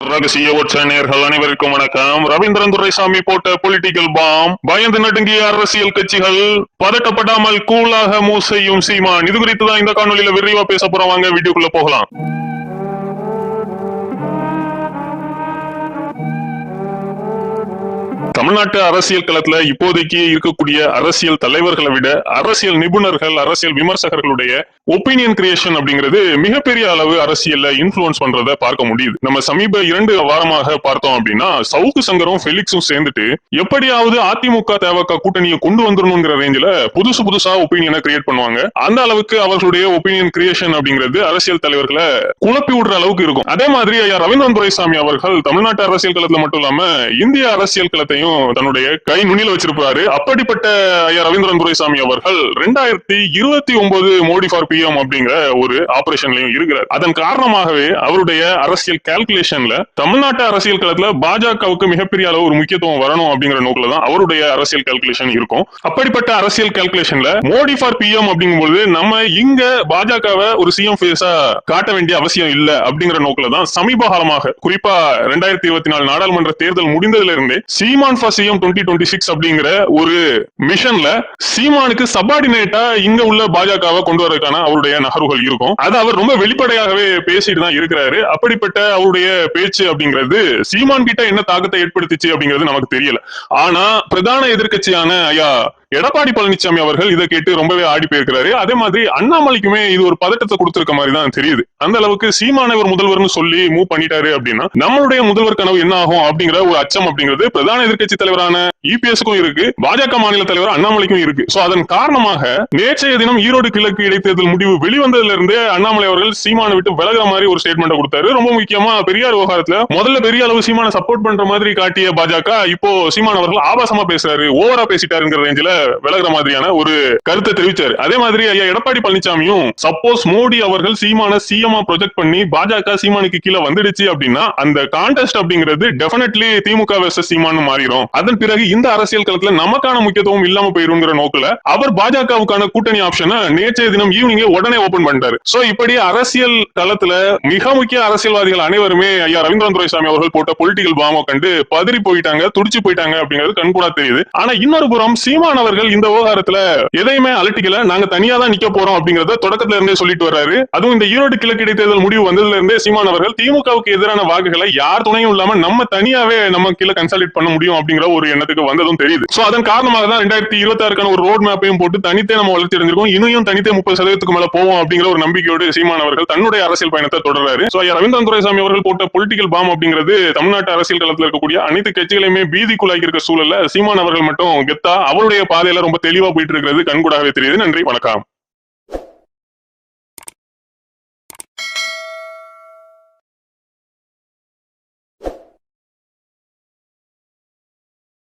ரகசிய ஒற்ற நேர்கள் அனைவருக்கும் வணக்கம். ரவீந்திரன் துரைசாமி போட்ட பொலிட்டிக்கல் பாம் பயந்து நடுங்கிய அரசியல் கட்சிகள் பதட்டப்படாமல் கூலாக மூசையும் சீமான். இது குறித்து தான் இந்த காணொலியில விரிவா பேச போறோம். வாங்க வீடியோக்குள்ள போகலாம். தமிழ்நாட்டு அரசியல் களத்துல இப்போதைக்கு இருக்கக்கூடிய அரசியல் தலைவர்களை விட அரசியல் நிபுணர்கள் அரசியல் விமர்சகர்களுடைய ஒப்பீனியன் கிரியேஷன் அப்படிங்கிறது மிகப்பெரிய அளவு அரசியல்ல இன்ஃபுளுன்ஸ் பண்றத பார்க்க முடியுது. நம்ம சமீப இரண்டு வாரமாக பார்த்தோம் அப்படின்னா சவுக்கு சங்கரும் ஃபெலிக்ஸும் சேர்ந்துட்டு எப்படியாவது அதிமுக தேவக கூட்டணியை கொண்டு வந்துடணுங்கிற ரேஞ்சில புதுசு புதுசா ஒப்பீனியனை கிரியேட் பண்ணுவாங்க. அந்த அளவுக்கு அவர்களுடைய ஒப்பீனியன் கிரியேஷன் அப்படிங்கிறது அரசியல் தலைவர்களை குழப்பி விடுற அளவுக்கு இருக்கும். அதே மாதிரி ஐயா ரவீந்திரன் துரைசாமி அவர்கள் தமிழ்நாட்டு அரசியல் களத்துல மட்டும் இல்லாம இந்திய அரசியல் களத்தையும் தன்னுடைய கை நுனியில வச்சிருப்பாரு. அப்படிப்பட்ட ஐயா ரவீந்திரன் துரைசாமி அவர்கள் ரெண்டாயிரத்தி இருபத்தி ஒன்பது மோடி ஃபார் பிஎம் அப்படிங்கிற ஒரு ஆபரேஷன்லயும் இருக்கிறார். அதன் காரணமாகவே அவருடைய அரசியல் கால்குலேஷன்ல தமிழ்நாட்டு அரசியல் களத்துல பாஜகவுக்கு மிகப்பெரிய அளவு ஒரு முக்கியத்துவம் வரணும் அப்படிங்கிற நோக்கில தான் அவருடைய அரசியல் கால்குலேஷன் இருக்கும். அப்படிப்பட்ட அரசியல் கால்குலேஷன்ல மோடி ஃபார் பிஎம் அப்படிங்கும்போது நம்ம இங்க பாஜகவை ஒரு சிஎம் ஃபேஸா காட்ட வேண்டிய அவசியம் இல்ல அப்படிங்கிற நோக்கில தான் சமீப காலமாக குறிப்பா ரெண்டாயிரத்தி இருபத்தி நாலு நாடாளுமன்ற தேர்தல் முடிந்ததுல இருந்தே Seeman for CM twenty twenty six அப்படிங்கிற ஒரு மிஷன்ல சீமானுக்கு சபார்டினேட்டா இங்க உள்ள பாஜகவை கொண்டு வரதுக்கான அவருடைய நகர்வுகள் இருக்கும். அது அவர் ரொம்ப வெளிப்படையாகவே பேசிட்டு தான் இருக்கிறாரு. அப்படிப்பட்ட அவருடைய பேச்சு அப்படிங்கிறது சீமான் கிட்ட என்ன தாக்கத்தை ஏற்படுத்திச்சு அப்படிங்கிறது நமக்கு தெரியல. ஆனா பிரதான எதிர்கட்சியான ஐயா எடப்பாடி பழனிசாமி அவர்கள் இதை கேட்டு ரொம்பவே ஆடி போயிருக்கிறாரு. அதே மாதிரி அண்ணாமலைக்குமே இது ஒரு பதட்டத்தை கொடுத்திருக்க மாதிரி தான் தெரியுது. அந்த அளவுக்கு சீமானவர் முதல்வர்னு சொல்லி மூவ் பண்ணிட்டாரு அப்படின்னா நம்மளுடைய முதல்வர் கனவு என்ன ஆகும் அப்படிங்கிற ஒரு அச்சம் அப்படிங்கிறது பிரதான எதிர்கட்சி தலைவரான இபிஎஸ்க்கும் இருக்கு. பாஜக மாநில தலைவர் அண்ணாமலைக்கும் இருக்கு. சோ அதன் காரணமாக நேற்றைய தினம் ஈரோடு கிழக்கு இடைத்தேர்தல் முடிவு வெளிவந்ததுல இருந்தே அண்ணாமலை அவர்கள் சீமானை விட்டு விலகிற மாதிரி ஒரு ஸ்டேட்மெண்ட் கொடுத்தாரு. ரொம்ப முக்கியமா பெரியார் விவகாரத்துல முதல்ல பெரிய அளவு சீமான சப்போர்ட் பண்ற மாதிரி காட்டிய பாஜக இப்போ சீமான் அவர்கள் ஆபாசமா பேசுறாரு. ஓவரா பேசிட்டாருங்கிற ரேஞ்சில விலகிற மாதிரியான ஒரு கருத்தை தெரிவிச்சாரு. அதே மாதிரி ஐயா எடப்பாடி பழனிசாமியும் சப்போஸ் மோடி அவர்கள் சீமான சிஎம்ஆ ப்ரொஜெக்ட் பண்ணி பாஜக சீமானுக்கு கீழே வந்துடுச்சு அப்படின்னா அந்த கான்டெஸ்ட் அப்படிங்கிறது டெஃபினெட்லி திமுக வெர்சஸ் சீமான்னு மாறிடும். அதன் பிறகு இந்த அரசியல் களத்துல நமக்கான முக்கியத்துவம் இல்லாம போயிருங்கிற நோக்குல அவர் பாஜகவுக்கான கூட்டணி ஆப்ஷனை நேற்றைய தினம் ஈவினிங்ல உடனே ஓபன் பண்ணிட்டாரு. சோ இப்படி அரசியல் களத்துல மிக முக்கிய அரசியல்வாதிகள் அனைவருமே ஐயா ரவீந்திரன் துரைசாமி அவர்கள் போட்ட பொலிட்டிக்கல் பாமோ கண்டு பதறி போயிட்டாங்க துடிச்சு போயிட்டாங்க அப்படிங்கிறது கண்கூடா தெரியுது. ஆனா இன்னொரு புறம் சீமான் அவர்கள் இந்த விவகாரத்துல எதையுமே அலட்டிக்கல. நாங்க தனியா தான் நிக்க போறோம் அப்படிங்கறத தொடக்கத்துல இருந்தே சொல்லிட்டு வர்றாரு. அதுவும் இந்த ஈரோடு கிழக்கு இடைத்தேர்தல் முடிவு வந்ததுல இருந்தே சீமான் அவர்கள் திமுகவுக்கு எதிரான வாக்குகளை யார் துணையும் இல்லாம நம்ம தனியாவே நம்ம கீழே கன்சல்ட் பண்ண முடியும் அப்படிங்கிற ஒரு எண்ணத்துக்கு வந்ததும் தெரியுது. சோ அதன் காரணமாக தான் ரெண்டாயிரத்தி இருபத்தி ஆறுக்கான ஒரு ரோட் மேப்பையும் போட்டு தனித்தே நம்ம வளர்ச்சி அடைஞ்சிருக்கோம். இன்னும் தனித்தே முப்பது சதவீதத்துக்கு மேல போவோம் அப்படிங்கிற ஒரு நம்பிக்கையோடு சீமான் அவர்கள் தன்னுடைய அரசியல் பயணத்தை தொடர்றாரு. சோ ரவீந்திரன் துரைசாமி அவர்கள் போட்ட பொலிட்டிக்கல் பாம் அப்படிங்கிறது தமிழ்நாட்டு அரசியல் களத்தில் இருக்கக்கூடிய அனைத்து கட்சிகளையுமே பீதிக்குள்ளாகி இருக்க சூழல்ல சீமான் அவர்கள் மட்டும் கெத்தா அவருடைய பாதையில ரொம்ப தெளிவா போயிட்டு இருக்கிறது கண்கூடாகவே தெரியுது. நன்றி வணக்கம்.